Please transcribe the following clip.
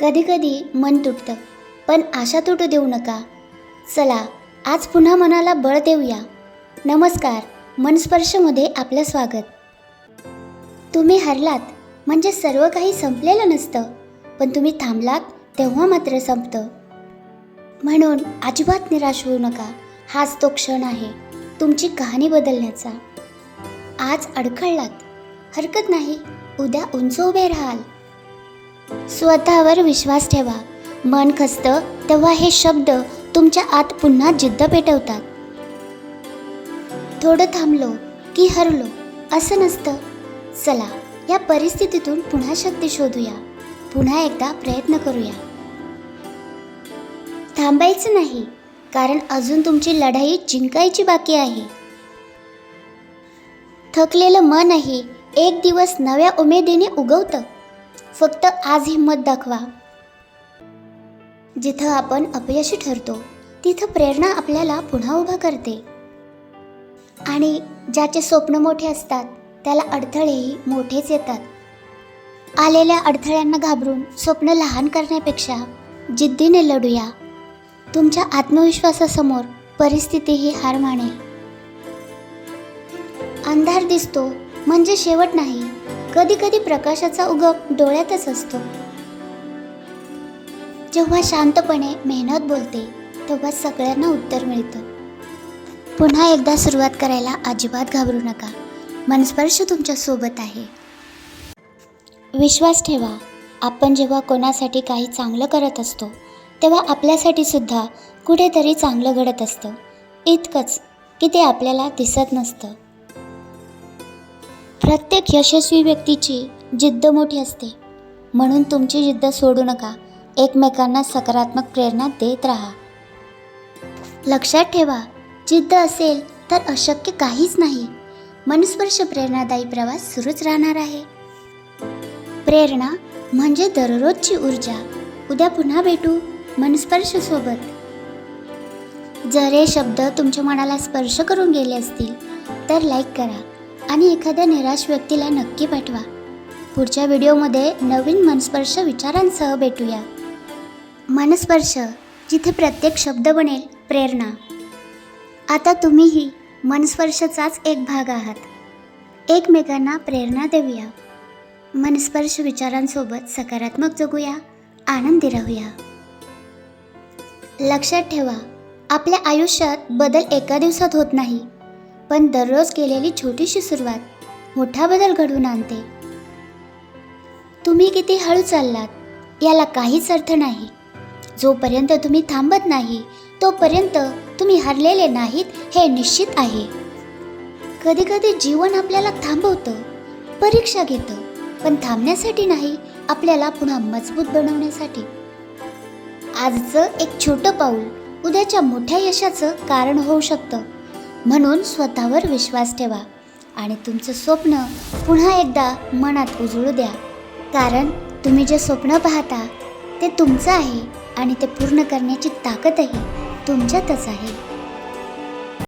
कधीकधी मन तुटतं पण आशा तुटू देऊ नका. चला आज पुन्हा मनाला बळ देऊया. नमस्कार मनस्पर्शमध्ये आपलं स्वागत. तुम्ही हरलात म्हणजे सर्व काही संपलेलं नसतं पण तुम्ही थांबलात तेव्हा मात्र संपतं. म्हणून अजिबात निराश होऊ नका हाच तो क्षण आहे तुमची कहाणी बदलण्याचा. आज अडखळलात. हरकत नाही उद्या उंच उभे राहाल. स्वतःवर विश्वास ठेवा. मन खचतं तेव्हा हे शब्द तुमच्या आत पुन्हा जिद्द पेटवतात. थोडं थांबलो की हरलो असं नसतं. चला या परिस्थितीतून पुन्हा शक्ती शोधूया. पुन्हा एकदा प्रयत्न करूया. थांबायचं नाही कारण अजून तुमची लढाई जिंकायची बाकी आहे. थकलेलं मनही एक दिवस नव्या उमेदीने उगवतं. फक्त आज हिंमत दाखवा. जिथं आपण अपयशी ठरतो तिथं प्रेरणा आपल्याला पुन्हा उभा करते. आणि ज्याचे स्वप्न मोठे असतात त्याला अडथळेही मोठेच येतात. आलेल्या अडथळ्यांना घाबरून स्वप्न लहान करण्यापेक्षा जिद्दीने लढूया. तुमच्या आत्मविश्वासासमोर परिस्थितीही हार माने अंधार दिसतो म्हणजे शेवट नाही कधी कधी प्रकाशाचा उगम डोळ्यातच असतो. जेव्हा शांतपणे मेहनत बोलते तेव्हा सगळ्यांना उत्तर मिळतं. पुन्हा एकदा सुरुवात करायला अजिबात घाबरू नका. मनस्पर्श तुमच्यासोबत आहे. विश्वास ठेवा आपण जेव्हा कोणासाठी काही चांगलं करत असतो तेव्हा आपल्यासाठी सुद्धा कुठेतरी चांगलं घडत असतं. इतकंच की ते आपल्याला दिसत नसतं. प्रत्येक यशस्वी व्यक्तीची जिद्द मोठी असते. म्हणून तुमची जिद्द सोडू नका. एकमेकांना सकारात्मक प्रेरणा देत राहा. लक्षात ठेवा जिद्द असेल तर अशक्य काहीच नाही. मनस्पर्श प्रेरणादायी प्रवास सुरूच राहणार आहे. प्रेरणा म्हणजे दररोजची ऊर्जा. उद्या पुन्हा भेटू मनस्पर्श सोबत. जर हे शब्द तुमच्या मनाला स्पर्श करून गेले असतील तर लाईक करा. आणि एखाद्या निराश व्यक्तीला नक्की पाठवा पुढच्या व्हिडिओमध्ये नवीन मनस्पर्श विचारांसह भेटूया. मनस्पर्श जिथे प्रत्येक शब्द बनेल प्रेरणा. आता तुम्हीही मनस्पर्शचाच एक भाग आहात. एकमेकांना प्रेरणा देऊया. मनस्पर्श विचारांसोबत सकारात्मक जगूया आनंदी राहूया. लक्षात ठेवा आपल्या आयुष्यात बदल एका दिवसात होत नाही. पण दररोज केलेली छोटीशी सुरुवात मोठा बदल घडवून आणते. तुम्ही किती हळू चाललात याला काहीच अर्थ नाही. जोपर्यंत तुम्ही थांबत नाही तोपर्यंत तुम्ही हरलेले नाहीत हे निश्चित आहे. कधी कधी जीवन आपल्याला थांबवतं परीक्षा घेतं पण थांबण्यासाठी नाही आपल्याला पुन्हा मजबूत बनवण्यासाठी. आजचं एक छोटं पाऊल उद्याच्या मोठ्या यशाचं कारण होऊ शकतं. म्हणून स्वतःवर विश्वास ठेवा आणि तुमचं स्वप्न पुन्हा एकदा मनात उजळू द्या. कारण तुम्ही जे स्वप्न पाहता ते तुमचं आहे आणि ते पूर्ण करण्याची ताकदही तुमच्यातच आहे.